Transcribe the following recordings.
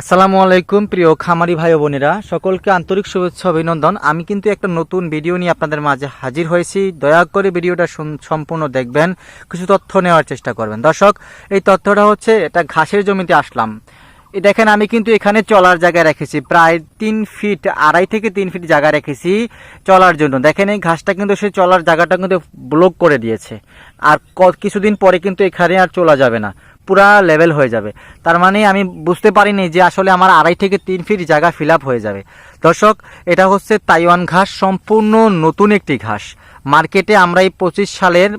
আসসালামু আলাইকুম, প্রিয় খামারি ভাই বোনেরা। সকলকে আন্তরিক শুভেচ্ছা, অভিনন্দন। আমি কিন্তু একটা নতুন ভিডিও নিয়ে আপনাদের মাঝে হাজির হয়েছি। দয়া করে ভিডিওটা সম্পূর্ণ দেখবেন, কিছু তথ্য নেওয়ার চেষ্টা করবেন। দর্শক, এই তথ্যটা হচ্ছে, এটা ঘাসের জমিতে আসলাম। দেখেন, আমি কিন্তু এখানে চলার জায়গা রেখেছি। প্রায় তিন ফিট, আড়াই থেকে তিন ফিট জায়গা রেখেছি চলার জন্য। দেখেন, এই ঘাসটা কিন্তু সে চলার জায়গাটা কিন্তু ব্লক করে দিয়েছে। আর কিছুদিন পরে কিন্তু এখানে আর চলা যাবে না। পুরা লেভেল হয়ে যাবে। তার মানে আমি বুঝতে পারিনি যে আসলে আমার আড়াই থেকে তিন ফিট জায়গা ফিল হয়ে যাবে। দর্শক, এটা হচ্ছে তাইওয়ান ঘাস, সম্পূর্ণ নতুন একটি ঘাস। মার্কেটে আমরা এই পঁচিশ সালের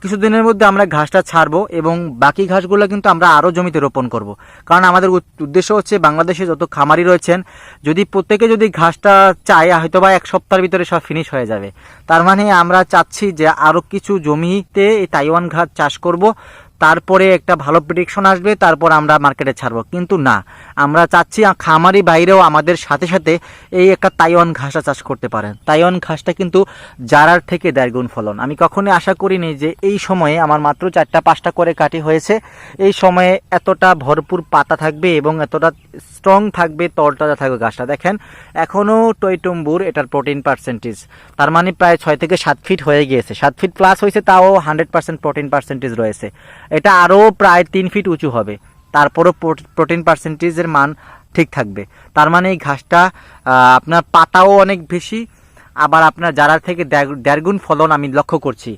কিছুদিনের মধ্যে আমরা ঘাসটা ছাড়বো এবং বাকি ঘাসগুলো কিন্তু আমরা আরও জমিতে রোপণ করব। কারণ আমাদের উদ- উদ্দেশ্য হচ্ছে বাংলাদেশে যত খামারি রয়েছেন, যদি প্রত্যেকে যদি ঘাসটা চায় হয়তো বা এক সপ্তাহের ভিতরে সব ফিনিশ হয়ে যাবে। তার মানে আমরা চাচ্ছি যে আরও কিছু জমিতে এই তাইওয়ান ঘাস চাষ করব। তারপরে একটা ভালো প্রেডিকশন আসবে, তারপর আমরা মার্কেটে ছাড়বো। কিন্তু না, আমরা চাচ্ছি খামারি বাইরেও আমাদের সাথে সাথে এই একটা তাইওয়ান ঘাসটা চাষ করতে পারেন। তাইওয়ান ঘাসটা কিন্তু জারার থেকে দেড় গুণ ফলন। আমি কখনোই আশা করিনি যে এই সময়ে আমার মাত্র চারটা পাঁচটা করে কাটি হয়েছে। এই সময়ে এতটা ভরপুর পাতা থাকবে এবং এতটা স্ট্রং থাকবে, তরতাজা থাকবে গাছটা দেখেন এখনও টইটুম্বুর এটার প্রোটিন পার্সেন্টেজ তার মানে প্রায় ছয় থেকে সাত ফিট হয়ে গিয়েছে। সাত ফিট প্লাস হয়েছে, তাও হান্ড্রেড পার্সেন্ট প্রোটিন পার্সেন্টেজ রয়েছে। এটা আরও প্রায় তিন ফিট উঁচু হবে। তারপরও প্রোটিন পার্সেন্টেজের মান ঠিক থাকবে। তার মানে এই ঘাসটা আপনার পাতাও অনেক বেশি। আবার আপনার যারা থেকে দেড়- দেড়গুণ ফলন আমি লক্ষ্য করছি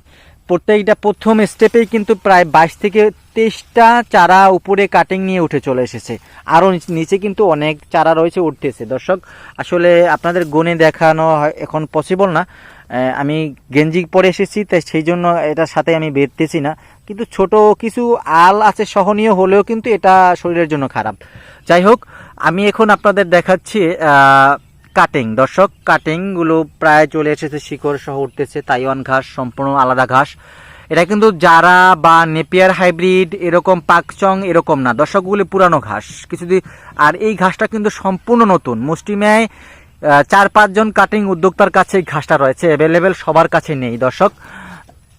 প্রত্যেকটা প্রথম স্টেপেই কিন্তু প্রায় বাইশ থেকে তেইশটা চারা উপরে কাটিং নিয়ে উঠে চলে এসেছে। আরও নিচে কিন্তু অনেক চারা রয়েছে, উঠতেছে। দর্শক, আসলে আপনাদের গুণে দেখানো এখন পসিবল না। আমি গেঞ্জি পরে এসেছি, তাই সেই জন্য এটার সাথে আমি বেরতেছি না। কিন্তু ছোট কিছু আল আছে, সহনীয় হলেও কিন্তু এটা শরীরের জন্য খারাপ। যাই হোক, আমি এখন আপনাদের দেখাচ্ছি কাটিং দর্শক কাটিংগুলো প্রায় চলে এসেছে, শিকড় সহ উঠতেছে, তাইওয়ান ঘাস, সম্পূর্ণ আলাদা ঘাস। এটা কিন্তু যারা বা নেপিয়ার হাইব্রিড, এরকম পাকচং, এরকম না। দর্শকগুলি পুরানো ঘাস। কিছুদিন, আর এই ঘাসটা কিন্তু সম্পূর্ণ নতুন। মুষ্টিমেয় চার পাঁচজন কাটিং উদ্যোক্তার কাছে এই ঘাসটা রয়েছে। অ্যাভেলেবেল সবার কাছে নেই। দর্শক,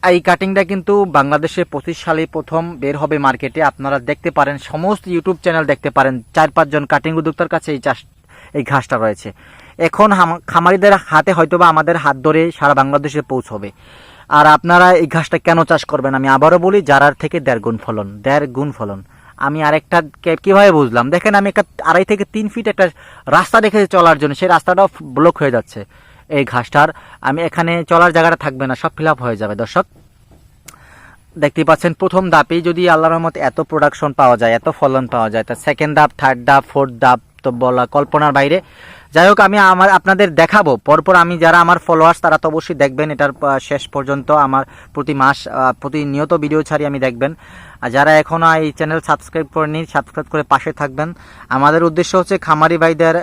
এই কাটিংটা কিন্তু বাংলাদেশে পঁচিশ সালে প্রথম বের হবে মার্কেটে। আপনারা দেখতে পারেন, সমস্ত ইউটিউব চ্যানেল দেখতে পারেন। চার পাঁচজন কাটিং উদ্যোক্তার কাছে এই চাষ, এই ঘাসটা রয়েছে। এখন খামারিদের হাতে হয়তোবা আমাদের হাত ধরে সারা বাংলাদেশে পৌঁছবে। আর আপনারা এই ঘাসটা কেন চাষ করবেন আমি আবারও বলি যারার থেকে দেড় গুণ ফলন, দেড় গুণ ফলন। আমি আরেকটা কীভাবে বুঝলাম? দেখেন আমি একটা আড়াই থেকে তিন ফিট একটা রাস্তা দেখেছি চলার জন্য, সেই রাস্তাটাও ব্লক হয়ে যাচ্ছে এই ঘাসটার। আমি এখানে চলার জায়গাটা থাকবে না, সব ফিল হয়ে যাবে, দর্শক। দেখতে পাচ্ছেন, প্রথম ধাপেই যদি আল্লাহর রহমত এত প্রোডাকশন পাওয়া যায়, এত ফলন পাওয়া যায়, তা সেকেন্ড ধাপ থার্ড ধাপ ফোর্থ ধাপ তো বলা কল্পনার বাইরে। যাই হোক, আমি আমার আপনাদের দেখাবো। পরপর আমি যারা আমার ফলোয়ার্স তারা তো অবশ্যই দেখবেন এটার শেষ পর্যন্ত আমার প্রতি মাস প্রতিনিয়ত ভিডিও ছাড়ি আমি দেখবেন। আর যারা এখনও এই চ্যানেল সাবস্ক্রাইব করেনি সাবস্ক্রাইব করে পাশে থাকবেন। আমাদের উদ্দেশ্য হচ্ছে খামারি ভাইদের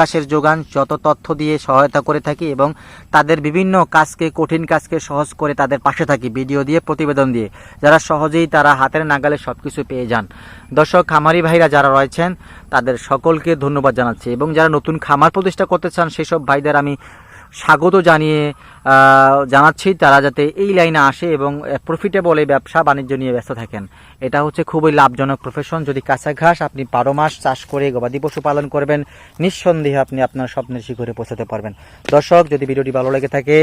ঘাসের যোগান, যত তথ্য দিয়ে সহায়তা করে থাকি এবং তাদের বিভিন্ন কাজকে, কঠিন কাজকে সহজ করে তাদের পাশে থাকি ভিডিও দিয়ে, প্রতিবেদন দিয়ে। যারা সহজেই তারা হাতের নাগালে সব কিছু পেয়ে যান। দর্শক, খামারি ভাইরা যারা রয়েছেন, তাদের সকলকে ধন্যবাদ জানাচ্ছি এবং যারা নতুন খামার প্রতিষ্ঠা করতে চান, সেসব ভাইদের আমি স্বাগত জানিয়ে জানাচ্ছি তারা যাতে এই লাইনে আসে এবং প্রফিটেবল এই ব্যবসা বাণিজ্য নিয়ে ব্যস্ত থাকেন। এটা হচ্ছে খুবই লাভজনক প্রফেশন যদি কাঁচা ঘাস আপনি বারো মাস চাষ করে গবাদি পশু পালন করবেন, নিঃসন্দেহে আপনি আপনার স্বপ্নের শিখরে পৌঁছাতে পারবেন। দর্শক, যদি ভিডিওটি ভালো লেগে থাকে,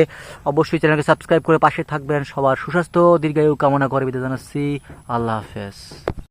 অবশ্যই চ্যানেলকে সাবস্ক্রাইব করে পাশে থাকবেন। সবার সুস্বাস্থ্য, দীর্ঘায়ু কামনা করে বিদায় জানাচ্ছি। আল্লাহ হাফেজ।